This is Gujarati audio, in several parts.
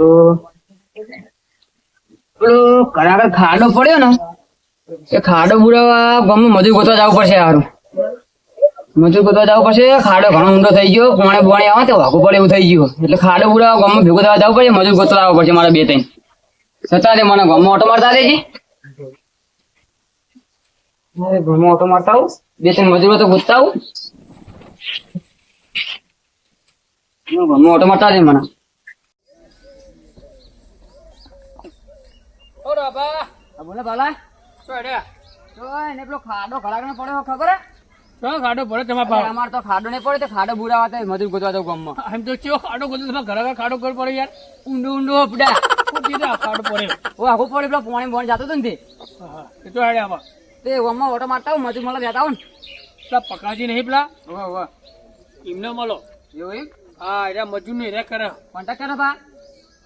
તો પેલો ખાડો પડ્યો ને? એ ખાડો બુરાવા ગામમાં મજૂર ગોતવા જવું પડશે સારું મજૂર ગોતવા જવું પડશે ખાડો ઘણો ઊંડો થઈ ગયો પોણે પોણે આવે તો વાઘું પડે એવું થઈ ગયું. એટલે ખાડો બુરાવા ગામમાં ભેગો થવા જવું પડશે મજૂર ગોતવા આવવું પડશે મારા બે ત્રણ. છતાં મને ગામમાં ઓટો મારતા દેજી ગામમાં ઓટો મારતા આવું? બે ત્રણ મજૂરો તો ગોતતા આવું. ઓટો મારતા દે મને ઓ રાબા આ બોલે બાલા. તો એને પેલો ખાડો ખડાકનો પડ્યો ખબર હે? તો ખાડો પડે તમારા અરે અમાર તો ખાડો નહીં પડે તો ખાડો બુરાવા તો મજૂર ગોતવા તો ગામમાં. આમ તો ચો ખાડો ગોતો તમારા ઘર ખાડો કર પડે યાર. ઊંડો ઊંડો અપડા. કીધું ખાડો પડે ઓ આખો પડે પેલો પોણે બોણ જતો તો ને તે. હા. એ તો આડે આવા તે ગામમાં ઓટો મારતા આવું મજૂર મળવા જતા ને. પેલા પકાજી નહીં પેલા? વાહ ઓહો એમને મળો. એવું એમ? હા એરા મજૂર રે કરે. કોન્ટેક્ટ કરો બા.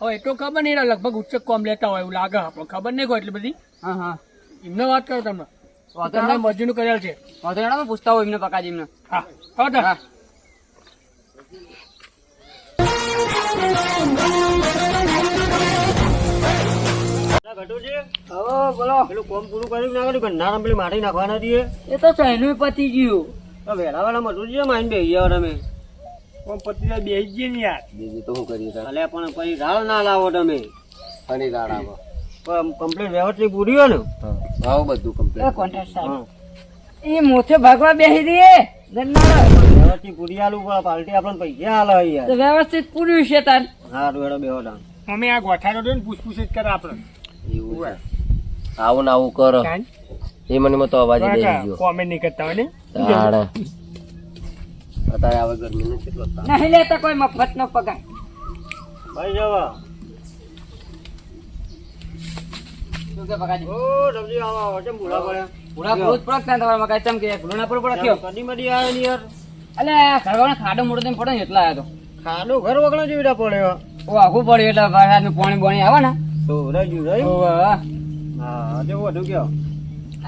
હવે ખબર નહીં લગભગ કોમ લેતા હોય એવું લાગે આપણને. ખબર નહીં કોઈ એટલી બધી. હા હા. એમને વાત કરો તમને. તમને નહીં કરેલ છે. વાંધો પૂછતા હોય એમને પકાજી એમને. હા હા. હા હવે બોલો. પેલું કોમ પૂરું કર્યું ના કર્યું? પેલી માટી નાખવાના છીએ. એ તો ચહેનું પતી ગયું. તો વેલા વેલા મજૂર છે માઇન બે ગયા તમે કોમ પતિ બેસી જઈએ ને યાર. બીજું તો શું કરીએ ભલે પણ પછી રાળ ના લાવો તમે. ફરી દાડામાં કમ્પ્લીટ વ્યવસ્થિત પૂરી ને? આવું બધું કમ્પ્લીટ કોન્ટ્રાક્ટ સાહેબ. એ મોથે ભાગવા બેસી દે વ્યવસ્થિત પૂરી આલું પણ પાલટી આપણને પૈસા હાલે યાર. વ્યવસ્થિત પૂર્યું છે તાર. હા રૂડો બેહો ડાન મમ્મી આ ગોઠાડો દે ને પૂછપૂછ જ કરે આપણે. એવું આવું ને આવું કરો. એ મને માં તો અવાજ દે ગયો કોમેન્ટ નહીં કરતા હોય ને? અત્યારે આવે ગરમી નથી તાપ. નહીં લેતા કોઈ મફત નો પગાર. ભાઈ જવા. શું કે પગાજી ઓ સબ્જી આવો આવો કેમ ભૂલા પડ્યા? પૂરા પૂરું જ પડે તમારા મકાઈ ચમ કે ભૂલો ના પડે પડે કદી મદી આવે ને યાર. અલે ઘરવાળા ખાડો મોડો થઈને પડે એટલા આવ્યો ખાડો ઘર વગણા જેવી પડ્યો. ઓ આખું પડ્યું એટલે વરસાદનું પાણી પાણી આવે ને. તો રજુ રહી હા જેવું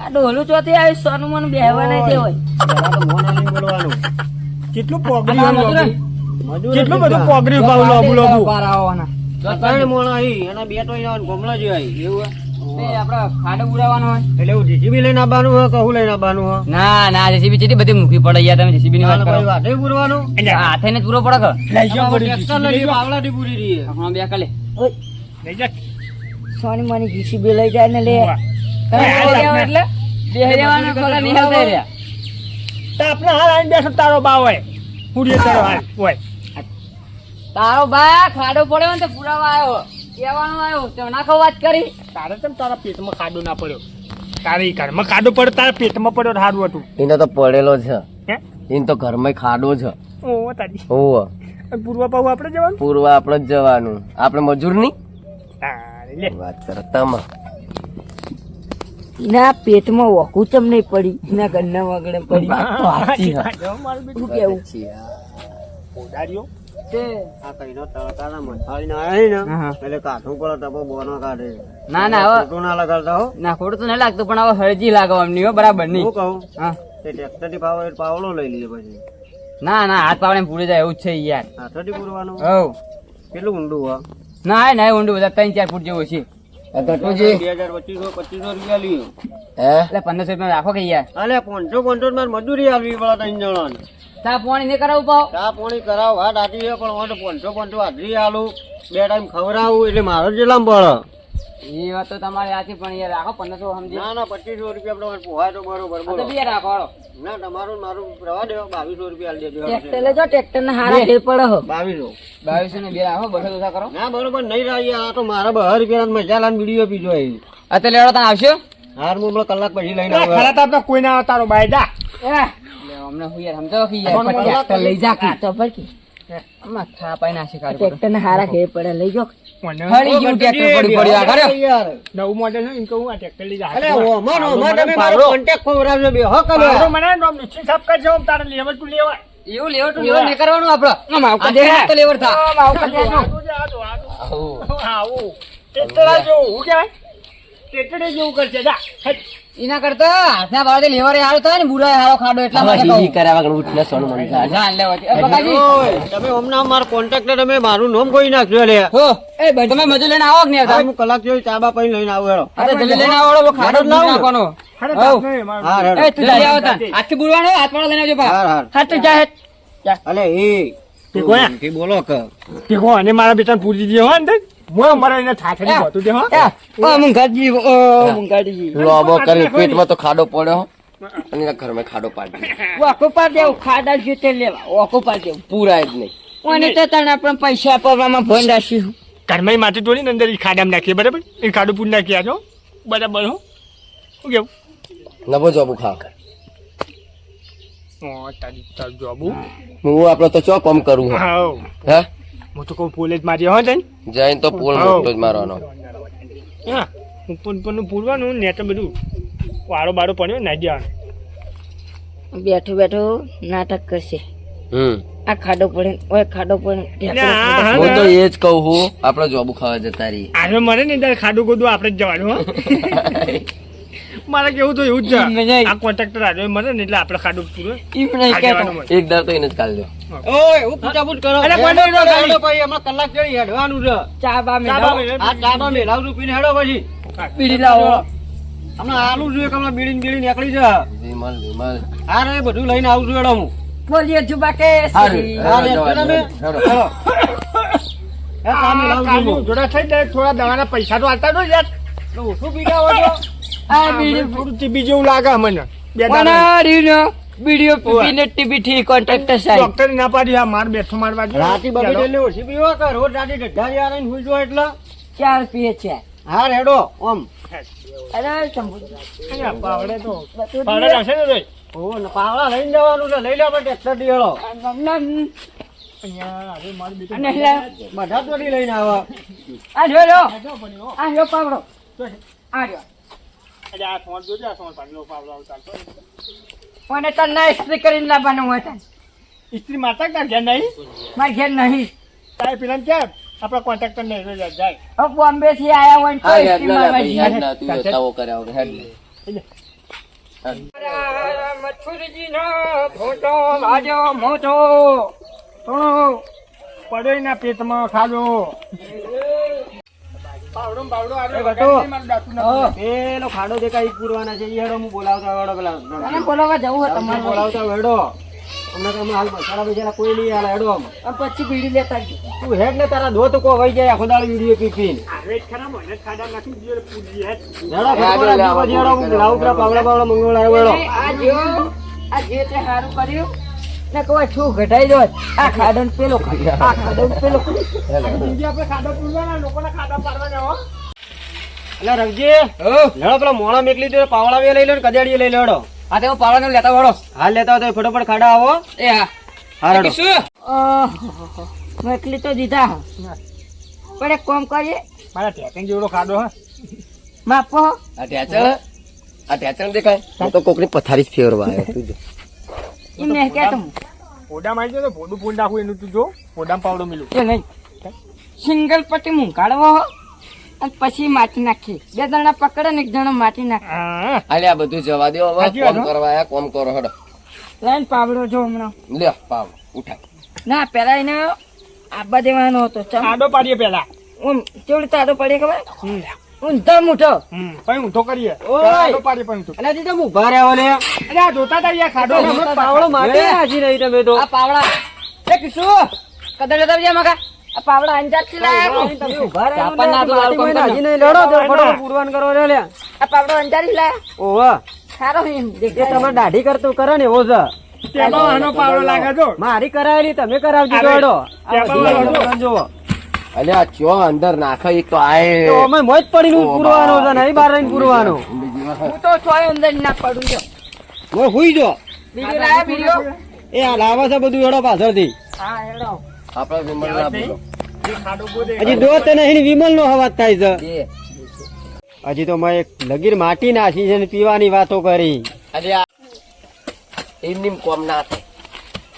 આ ડોલું ચોથી આવી સોનું મન બેહવા નહીં તે હોય બોલવાનું કેટલું પોગર્યું કેટલું બધું પોગર્યું ભાવ લોબુ લોબુ ત્રણ મોણા અહીં એના બે તો અહીંયા ગોમલા જ આવી એવું હે? તે આપડે ખાડો ઉડાવવાનો હોય. એટલે એવું જેસીબી લઈને આવવાનું હોય કહું લઈને આવવાનું હોય? ના ના જેસીબી બધી મૂકી પડે યાર તમે જેસીબી ની વાત કરો. વાટે પૂરવાનું. હાથે ને પૂરો પડે કે? લઈ પૂરી. હા બે કલે લઈ જા. સોની મને જીસીબી લઈ જાય ને લે. એટલે બે નિહાળતા રહ્યા. તો આપણે હાલ આવીને બેસો તારો બા હોય. પૂરી તારો હાલ હોય. તારો બા ખાડો પડ્યો ને તો પુરાવા આવ્યો. કહેવાનો આવ્યો. તો નાખો વાત કરી. તારે તેમ તારા પેટમાં ખાડો ના પડ્યો? તારી ઘરમાં ખાડો પડ્યો તારા પેટમાં પડ્યો સારું હતું. એને તો પડેલો છે. એને તો ઘરમાં ખાડો છે. ઓ તારી. ઓ પૂર્વા પૂર્વ પાઉ આપણે જવાનું? પૂર્વ આપણે જ જવાનું. આપણે મજૂર નહીં વાત કરો તમે ના પેટમાં વોકું ચમ નહીં પડી? ના ઘરના વગડે પડી. સાચી હા. જો શું કેવું છે તે. આયા ને, તો ના ના હવે ખોટું તો નહીં લાગતું પણ હવે હળજી લાગવાની બરાબર નહીં. હું કહું? હા. તે ટ્રેક્ટરથી પાવ એ પાવડો લઈ લઈએ પછી. ના ના હાથ પાવડે પૂરી જાય એવું છે યાર. હાથેથી પૂરવાનું? હવ. કેટલું ઊંડું ના ના ઊંડું બધા ત્રણ ચાર ફૂટ જેવું છે. ગટુજી બે હજાર પચીસો પચીસો રૂપિયા હે? એટલે પંદરસો રૂપિયા રાખો કે યાર? અલે પાંચસો પાંચસો મારે મજૂરી આલવી પડે ત્રણ જણાને. ચા પાણી નહીં કરાવું પાવ ચા પાણી કરાવ હા દાદી પણ પાંચસો પાંચસો હાજરી આલું. બે ટાઈમ ખવડાવું એટલે મારો જ લાંબ પડે એ વાત તો તમારે આથી પણ યાર રાખો પંદરસો સમજી. ના ના પચીસો રૂપિયા આપણે પોહાય તો બરોબર બોલો. બે રાખો હાલો. ના તમારું મારું પ્રવાહ દેવો બાવીસો રૂપિયા આલી દેજો ટ્રેક્ટર લેજો ટ્રેક્ટર ને હારા ફેર પડો હો. બાવીસો. બાવીસો ને બે રાખો બસો ઓછા કરો. ના બરોબર નહીં રહી આ તો મારા બહાર રૂપિયા મજા લાન વીડિયો પીજો અહીં અત્યારે લેવડો તને આવશો? હાર હું હમણાં કલાક પછી લઈને એ આવું ખરા તાપ કોઈ ના આવતા તારો બાયદા અમને હું યાર સમજાવો કે યાર લઈ જા કે. તો ભડકી આમાં થા પાઈ નાખી કાઢો ટ્રેક્ટર ને હારા ખેર પડે લઈ જો હળી ગયું ટ્રેક્ટર પડી પડ્યું આ કર્યો નવું મોડેલ છે ને આ ટ્રેક્ટર લઈ જા અલે ઓમાં ઓમાં તમે મારો કોન્ટેક્ટ ખવડાવજો બે હો કલો. મારો મને નામ નિશ્ચિત સાફ કરજો તારે લેવલ તું લેવા. એવું લેવર તું લેવર નહીં કરવાનું આપણે. આમ આવકા દે તો લેવર થા. આવું. ટ્રેક્ટર આ જેવું હું કહેવાય ટ્રેક્ટર જેવું કરશે. જા હેટ. એના કરતા હાથના ભાવથી લેવરે હારો થાય ને બુરા હારો ખાડો એટલા માટે કહું. કર્યા વગર ઉઠને સોનું મન થાય લે બકાજી, તમે ઓમના માર કોન્ટ્રાક્ટર તમે મારું નામ કોઈ નાખ્યો લે હો, એ ભાઈ તમે મજો લઈને આવો કે નહીં હું કલાક જેવી ચાબા પૈન લઈને આવું હેડો અરે જલ્દી લઈને આવો, હેડો ખાડો લાવો ને. નાખવાનો. ખરે હઉ. તાપ નહીં, મારે. એ તું જલ્દી આવો તાન. હાથથી બુરવાનો, હાથવાળો લઈને આવજો બા હાર હાર તો જા હેઠ. અલે એ તે કોયા? કે બોલો કે તે કહો, અને મારા બેટા પૂરી દીધી હો અંદર હું અમારા એને ઠાઠડી ગોતું દે હો. ઓ મુંગાજી, ઓ મુંગાજી. લોબો કરી પેટમાં તો ખાડો પડ્યો અને એના ઘરમાં ખાડો પાડી ઓકો પાડ દેવું, ખાડા જીતે લેવા, ઓકો પાડ દેવું. પૂરા જ નહીં. અને તો તને આપણે પૈસા આપવામાં ભણ રાખ્યું. ઘરમાં માટી તોડીને અંદર ઈ ખાડામાં નાખીએ બરાબર? એ ખાડું પૂરી નાખી આજો બરાબર હો. શું કેવું? નવો જોબુ ખા ઓ તારી તારું જોબુ હું આપડે તો ચો કોમ કરું હું? હા તો કહું પોલે જ મારી હો તઈ જઈને તો પોલ મોટો જ મારવાનો. હા ઉપર ઉપરનું પૂરવાનું ને તો બધું વાળો બાળો પડ્યો ને જવાનું. બેઠું બેઠું નાટક કરશે. હમ. આ ખાડો પડે ઓય ખાડો પડે હા હું તો એ જ કહું હું આપડે જોબ ખાવા જતા રહી આજે મરે ને ત્યારે ખાડું ગોદું આપણે જ જવાનું હો. મારે કેવું તો એવું જ છે આ કોન્ટ્રાક્ટર આજે મને ને એટલે આપણે ખાડું પૂરું ઈ પણ નહીં આ મળે. એક દાર તો એને જ કાઢ લ્યો ઓય હું પૂછાપૂછ કરો. અરે, કોને નહીં, હેડો, ભાઈ હમણાં કલાક જેવી હેડવાનું છે. ચા બા ચા બા મે આ મેલાવશું પીને હેડો પછી. બીડી લાવો. હમણાં આલુ જોઈએ કે હમણાં બીડી ને બીડી નીકળી છે. વિમલ વિમલ. હા રે બધું લઈને આવું છું હેડો હું. બોલીએ જુબા કે હારું. હા રે હેડો, આ. જોડા થઈ જાય થોડા દવાના પૈસા તો આલતા દો યાર. ઓછું પીતા હોય તો. આ બીડી થોડું બીજું જેવું લાગે મને. બે વિડિયો પીને ટીબી થી કોન્ટ્રાક્ટર સાહેબ ડોક્ટર ના પાડી આ માર બેઠો મારવા. રાતી બબે એટલે ઓછી પીવો કે રોજ રાતે ઢઢારી આવીને હુઈ જો એટલે? ચાર પીએ છે. હા હેડો ઓમ. અરે શંભુ પાવડે તો. પાવડે રહેશે ને તોય? ઓ ને પાવડા લઈને જવાનું છે લઈ લેવા ટ્રેક્ટર બધા લઈને આવે. આ જો આ જો પાવડો. આ જો. મને તો ના ઇસ્ત્રી કરીને લાવવાનું હોય તને. ઇસ્ત્રી માતા તાર ઘેર નહીં? મારી ઘેર નહીં. તારે પેલાને ક્યાં આપણા કોન્ટ્રાક્ટર ને જાય. હવે બોમ્બે થી આયા હોય ને તો ઇસ્ત્રી ના મારવા જઈએ. ના તાવો કર્યા વગર હેડ લે. હેડ. ફોટો વાજો મોટો થોડો પડે ના પેટમાં ખાધો પાવડો દાંતું પેલો ખાડો દેખાય ઈ પૂરવાના છે. ઈ હું બોલાવતા હેડો પેલા અને બોલાવા જવું હોય તમારે. બોલાવતા હેડો. અમને તમે હાલ બિચારા કોઈ નહીં હાલ હેડો આમ. આ પછી બીડી લેતા તું હેડ ને તારા ધોત કો વહી જાય આખો દાડો વીડિયો પી પીને આવે જ ખરા ખાડા નાખી દીધો એટલે હેડ. હેડો ફટફટ હેડો હું લાવું. પાવડા પાવડા મંગળવારે હેડો. આ જો આ જે તે સારું કર્યું ને કહો છું ઘટાઈ દો આ ખાડો પેલો ખાડો આ ખાડો પેલો આપણે ખાડા પૂરવાના લોકોના ખાડા પાડવાના હો એટલે રવજી. હેડો પેલા મોણા મેકલી દે પાવડા લઈ લો ને કજાડીએ લઈ લો હેડો આ તે હું લેતા વળો. હાલ લેતા હોય તો ફટોફટ ખાડા આવો. એ હા. હા મોકલી તો દીધા. પણ એક કામ કરીએ. મારા જેવડો ખાડો હા. માપો. આ ઢેચણ આ ઢેચણ દેખાય. તો કોકની પથારી જ ફેરવા આવ્યો તું જો કે તમ કહેતું ફોડામાં જો તો ફોડું ફૂલ નાખું એનું તું જો ફોડા પાવડો મિલું. એ નહીં. સિંગલ પટ્ટી કાઢવો અને પછી માટી નાખી. બે જણા પકડે ને એક જણો માટી નાખે. હાલે આ બધું જવા દો હવે કોમ કરવા આયા કોમ કરો હડો. લાઈન પાવડો જો હમણાં. લે પાવડો ઉઠા ના પેલા એને આબા દેવાનો હતો ચાડો પાડીએ પેલા. ઓમ ચોડ તાડો પડે ખબર? હમ. ઊંધો મૂઠો. પછી ઊંધો કરીએ. ઓય. ખાડો પણ ઊંધો. એટલે દીધો ઊભા રહ્યા લે. અરે જોતા તા યાર ખાડો. હમણાં પાવડો માટી નહીં તમે તો. આ પાવડા. એ કિશુ કદર લેતા આવજે મગા આ પાવડા અંજારથી લાયા તમે ઊભા રહ્યા ચાપા ના તો લાલ કોમ નાખી નહીં લેડો તો ફટોફટ પૂરવાન કરો રે લે. આ પાવડો અંજારથી લાયા. ઓવા સારો એમ. તમે દાઢી કરતું કરો ને એવો છે. તેમાં આનો પાવડો લાગે જો. મારી કરાયેલી તમે કરાવજો ત્યાં જોવો અલે આ ચો અંદર નાખે એક તો આય તો અમે મોજ પડીને પૂરવાનો છે નહીં બહાર રહીને પૂરવાનો હું તો છોય અંદર ના પડું જો મોય હુઈ જો. બીજો લાયા બીજો? એ આ લાવા છે બધું એડો પાછળથી. હા હેડો. આપણા વિમલ ના બોલો. હજી દોત નહીં વિમલ નો અવાજ થાય છે. હજી તો મેં એક લગીર માટી નાખી છે ને પીવાની વાતો કરી. અરે આ એમની કોમ ના થાય.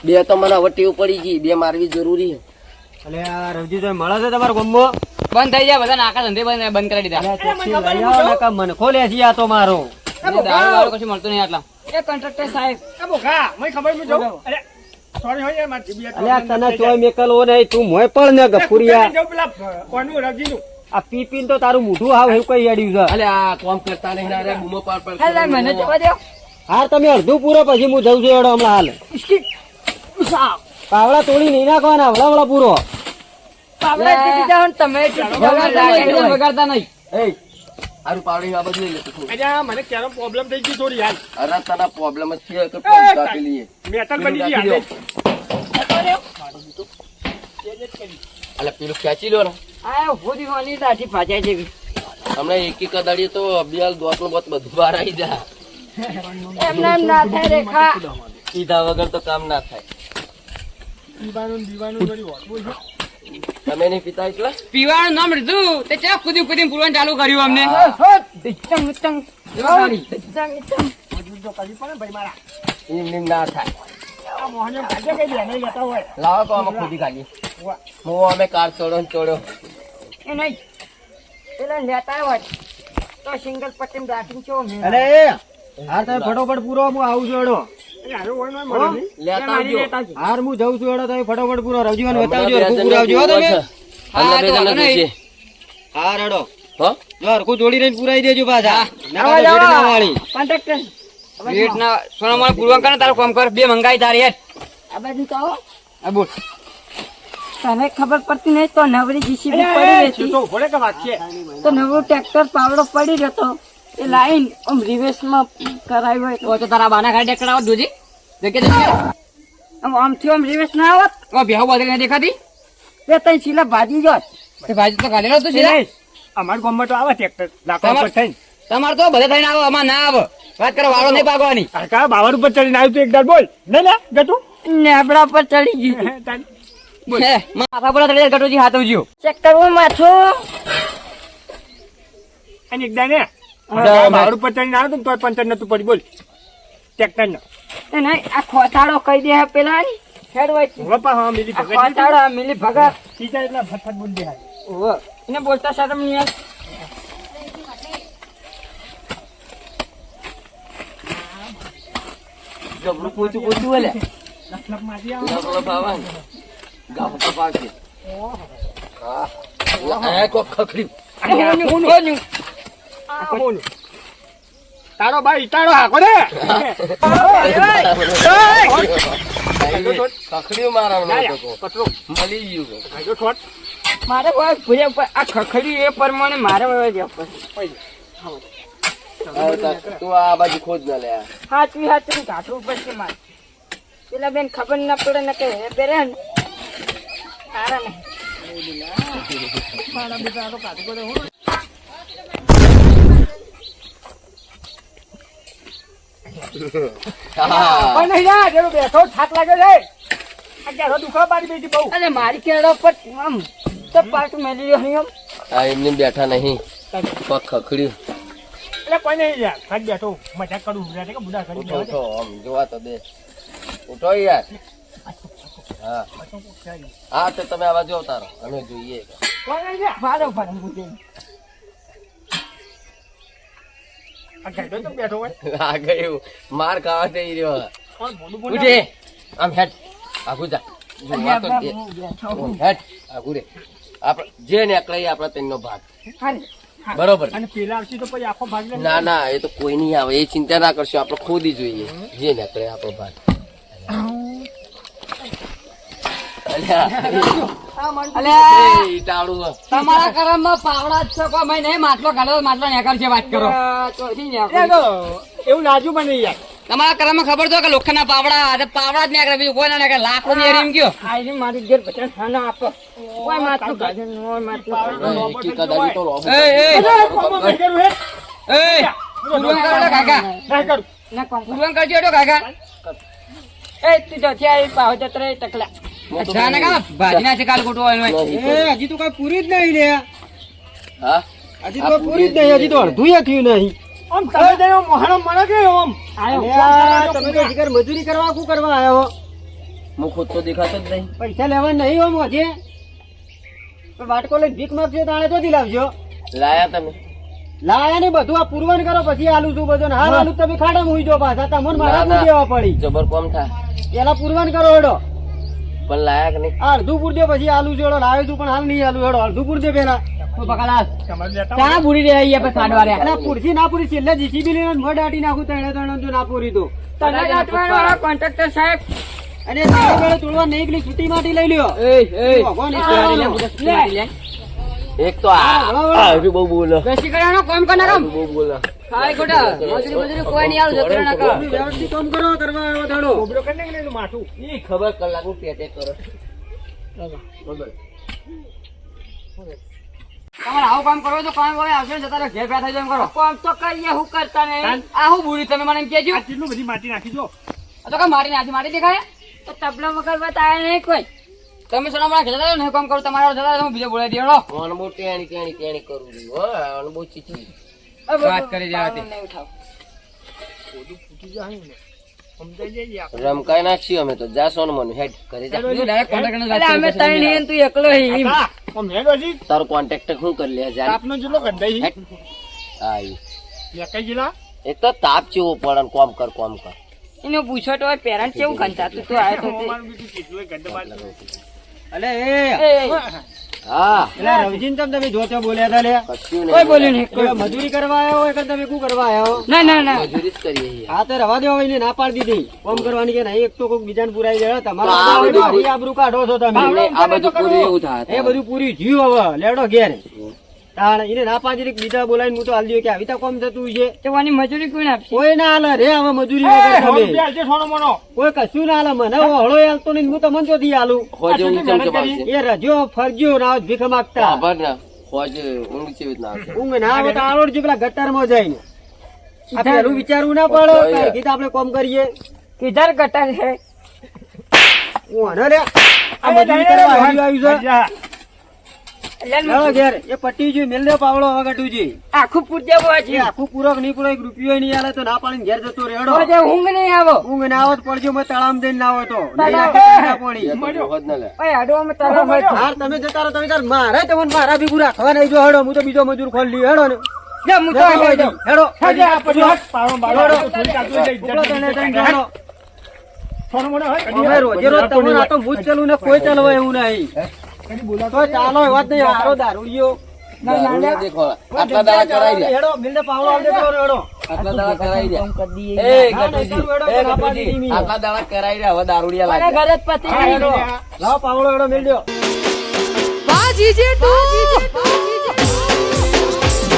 બે તો મને વટી પડી ગઈ બે મારવી જરૂરી છે. એટલે આ રવજી તો મળે છે તમારો ગમો? બંધ થઈ જાય બધા નાકા ધંધે બંધ બંધ કરી દીધા. મનખો ખોલે છે આ તો મારો. કશું મળતો નહીં આટલા. એ કોન્ટ્રાક્ટર સાહેબ. એ બોખા મને ખબર નહીં જાઉં અરે સોરી હોય મારી જીબી અલ્યા તને ચોય મેકલ નહીં તું મોય પણ ને ગફુરિયા. જાઉં પેલા કોનું રજીનું આ પીપીન તો તારું મોઢું હાવ એવું કઈ અડ્યું છે. અલે આ કોમ કરતા નહીં અરે બૂમો મને જવા દો. હાર તમે અડધું પૂરો પછી હું જઉં છું એડો હમણાં હાલ. પાવડા તોડી નહીં નાખવાના હવળા હવળા પૂરો. પાવડા જીતી જાઓ ને તમે જીતી નહીં એકદમ વગાડતા નહીં. એ હારું પાવડી આ બધું લઈ લેતો મને ક્યારો પ્રોબ્લેમ થઈ ગઈ થોડી યાર અરે તને પ્રોબ્લેમ જ છે કે પૈસા આપી લઈએ? મેટલ પેલું બની ગઈ રાખી અલે પેલું ખેંચી લો ને. આ દાઢી જેવી. એક એક અદાડીએ તો અબિયાલ દોતનું બોત બધું બહાર આવી જાય. એમને એમ ના થાય રેખા. કીધા વગર તો કામ ના થાય. દીવાનું દીવાનું છે. તમે નહીં પીતા એટલે? પીવાનું નામ લીધું. તે ચા કુદી કુદી પૂરવાનું ચાલુ કર્યું અમને. ચંગ ને ભાઈ મારા. એમ એમ ના થાય. આ મોહને ભાજે કઈ બેને લેતા હોય. લાવો તો આમાં ખોદી કાઢીએ હું અમે કાર ચોડો ને ચોડો. એ નહીં. પેલા લેતા હોય. તો સિંગલ પટ્ટી રાખીને છો અરે હાર તમે ફટોફટ પૂરો હું આવું છું લેતા આવજો. હાર હું જઉં છું એડો તમે ફટોફટ પૂરો રવજીવાન બતાવજો હમણાં હરખું બે પૂરાવજો હો જણને તમે? હા, તો જણને હાર એડો હો? જો જોડી રહીને પુરાઈ દેજો પાછા. આવા નકર તો ભેટ ના વાળી. કોન્ટ્રાક્ટર રેટ ના સોના મને પૂરવા કરે ને કામ કર. બે મંગાઈ તારી હેઠ આ બાજુ તો આ બોલ. તને ખબર પડતી નહીં તો નવરી જીસીબી પડી રહેતી તો નવું ટ્રેક્ટર પાવડો પડી રહ્યો એ લાઈન આમ રિવેશમાં કરાવી હોય તો. તારા બાના ખાલી ડેકડા આવત જોજી. દેખે દેખે આમ આમથી આમ રિવેશ ના આવત. ઓ બેહુ બાજુ નહીં દેખાતી? બે તઈ છીલા ભાજી જો તે ભાજી તો કાઢેલો તું છીલા અમાર નહીં. તો આવે ટ્રેક્ટર લાકડા પર થઈને. તમારે તો બધે થઈને આવો અમાર ના આવે. વાત કરો વાળો નહીં પાકવાની આ કા બાવર ઉપર ચડીને આવ્યું તું એકદાર બોલ. નહીં ને ગટુ. નેબડા પર ચડી ગયું. માથા પર ચડી ગટુજી હાથ ઉજ્યો. ચેક કરવું માથું. અને એકદા ને બાવર ઉપર ચડીને આવ્યું તું તો પંચર નતું પડી બોલ ટ્રેક્ટર ને નહીં આ ખોટાડો કહી દે હે પેલા ની વપા હા મિલી ભગત ખોટાડો આ મિલી ભગત સીધા એટલા ફટફટ બોલ દે ઓહો. એને બોલતા શરમ નહીં આવે. જબરું પોચું પોચું બોલે લપ મારી લપ લપ આવા ને. ગાભ તો પાકે. આ કોક ખખડ્યું. તારો ભાઈ તારો હાકો રે ખખડ્યું મારા આ ખખડી એ પ્રમાણે મારે તા- આ બાજુ ખોજ ના લે. હાચવી હાચવી મારે. પેલા બેન ખબર ના પડે ને કે હે બેરે ને. સારા ને હા. પણ નહીં યાર જેવો બેઠો થાક લાગે છે. દુખા મારી બેટી બહુ? અરે મારી કેળો પર આમ તો પાટું મેલી રહ્યો નહીં આ એમને બેઠા નહીં. પગ ખખડ્યું. એટલે કોઈ નહીં યાર ખાલી બેઠો મજાક કરું કે બુડા કરી ઉઠો ઉઠો આમ જોવા તો દે. ઉઠો યાર. હા. હા તો તમે આવા બાજુ તારો. અમે જોઈએ. મારો બુજે આ ઘરડો તો બેઠો હોય? આ ગયું માર ખાવા જઈ રહ્યો. ઉઠે. આમ હેડ આગુ જા દે આગુ રે આપણે જે નીકળે આપણે આપણા તેનો ભાગ. બરોબર. અને પેલા આવશે તો પછી આખો ભાગ ના ના એ તો કોઈ નહીં આવે. એ ચિંતા ના કરશો. આપણે ખોદી જોઈએ. જે નીકળે આપણો ભાગ. તમારા કરમમાં પાવડા જ છો કોઈ ભાઈ નહીં માટલો ગાળો માટલો નેકર છે વાત કરો ને એવું લાજુ મને યાર તમારા કરમમાં ખબર તો કે લોખંડના પાવડા આ પાવડા જ નેકરે બીજું કોઈ ના નેકરે લાકડું ની એમ કયો આઈ મારી ઘેર બધા ખાના આપો કોઈ માટલું કાઢે ને માટલું એ એ અરે, મેં એ પૂરવાન કરો કાકા. ના કરું ના કરજો કાકા એ તું તો ત્યાં પાવ જત્રે ટકલા. ને કા ભાજી ના છે કાલ. નહીં. તો. એ હજી તો કઈ પૂરી જ નહીં લે. હા? હજી તો પૂરી જ નહીં હજી તો અડધું થયું નહીં. આમ તમે જઈને મોહાણો મળે કે આમ. અલ્યા, તમે તો શિકાર મજૂરી કરવા શું કરવા આવ્યા? હું ખુદ તો દેખાતો જ નહીં. પૈસા લેવા નહીં હો હજે તો વાટકો લઈ ભીખ માગજો તાણે તો લાવજો. લાયા તમે? લાયા ને બધું આ પૂરવન કરો પછી આલુ છું બધું. હા હાલ આલુ તમે ખાડા મૂકી જો પાછા. તમને મારા. દેવા પડી. જબર કોમ થાય પેલા પૂરવન કરો હેડો. પણ લાયક નહીં. અડધું પૂરજો પછી આલુ જોડો લાવ્યું તું પણ હાલ નહીં આલુ જોડો અડધું પૂર દે પેલા. ચા રહ્યા અહીંયા પછી રહ્યા ના પૂરી છેલ્લે જીસીબી લઈને મઢ દાટી નાખું તણે તણે જો ના પૂરી તો. તને દાટવાનો વાળો કોન્ટ્રાક્ટર સાહેબ. અને તારે પેલો તોડવા નહીં પેલી છૂટી માટી લઈ લ્યો. એ એ. ભગવાન. એક તો આ આ બહુ બોલો. બેસી કર્યાનો કામ કર બહુ બોલો. મજૂરી કોઈ નહીં આવું. વ્યવસ્થિત કામ કરો કરવા આવ્યો દાડો કોબરો કરી નાખે ને ઈ ખબર કલાકનું પેટે કરો. તમારે આવું કામ કરવું તો કામ હવે આવશે જતા રહો. ઘેર એમ કરો. કોમ તો કઈ હું કરતા નહીં. આ હું બુડી તમે મને એમ કહેજો. આ બધી માટી નાખી દો. તો કાંઈ મારી નાખી મારી દેખાય? તો તબલા વગર બતાવે નહીં કોઈ. તમે સોના જતા રહો ને? કામ કરો તમારા જતા રહો, તમે બીજો બોલાવી દેડો મને ટેણી ટેણી ટેણી કરું છું હો ચીચી. વાત કરી જવા. રમકાઈ નાખશું અમે તો. જા સોન મને હેડ કરી જા. અમે ત્રણ પછી તું એકલો હા. તારો કોન્ટેક્ટ શું કરી લે જા આપનો છે. હેડ. આઈ. લેકાઈ ગયેલા? એક તો તાપ ચેવો પડે ને કોમ કર કોમ કર. એનો પૂછો તો પેરેન્ટ કેવું કંટાતું તું આવ્યો તો. અલે એ. એ, હા. પેલા રવજીન તમ તમે જોતે બોલ્યા હતા લે. કોઈ બોલ્યું નહીં કોઈ મજૂરી કરવા આવ્યો હોય કે તમે શું કરવા આવ્યો ના ના ના. મજૂરી જ કરીએ હા તો રવા દેવા એને ના પાડી દીધી. કોમ કરવાની કે નહીં એક તો કોઈક બીજાને પુરાઈ આ તમારા બધું મારી આબરૂ કાઢો છો તમે. આ બધું પૂરું એવું થાય. એ બધું પૂરી જીવ હવે લેડો ઘેર. તાણ એને ના પાડી બીજા બોલાવીને હું તો હાલ કે આવી તો કોમ થતું છે. તો મજૂરી કોણ આપશે? કોઈ ના હાલે રે હવે મજૂરી એ, વગર સો તમે રૂપિયા આલજે સોનો મોનો. કોઈ કશું ના હાલે મને હળો હાલતો નહીં હું તમને ચોથી હાલું હોજે ઊંઘ ચમ ચમ આવશે એ રજો ફરજો ના ભીખ માંગતા. ખબર ને. હોજે ઊંઘ ચેવી રીતના આવશે ઊંઘ ના આવે તો આરોડ જે પેલા ગટરમાં જઈને. આ વિચારવું ના પડે કીધા આપણે કોમ કરીએ. કિધર ગટર છે. હું હને લે. આ મજૂરી કરવા હારી છે. આખું પૂજ્ય આખું પૂરક નહીં પૂરો રૂપિયો નહીં આલે તો ના પાડીને ઘેર જતો રેડો. ઊંઘ નહીં આવો. ઊંઘ ના આવત પડજો મેં તળામ દઈને ના હોય તો. નહીં તળાવ. રાખે તો ના. પાડી. એક તો હોજ ન લે. ઓય આડો અમે તારા હોય તો. હાર તમે જતા રહો તમે તાર મારે તમને મારા ભેગું રાખવા નહીં જો હેડો. હું તો બીજો મજૂર ખોલી હેડો ને. રોજે રોજ તમને આ તો ભૂત ચાલુ ને કોઈ ચાલવા એવું નહીં. તો ચાલો એ નહીં હારો દારૂડિયો દારૂડિયા દેખો આટલા દાડા કરાઈ દે હેડો મિલને પાવડો આલ દેજો હેડો. આટલા દાડા કરાઈ દે કરી એ ના, ના, ગટુજી ચાલુ હેડો, એ ના પાડી ગટુજી દીધી. આટલા દાડા કરાઈ દે હવે દારૂડિયા લાગે.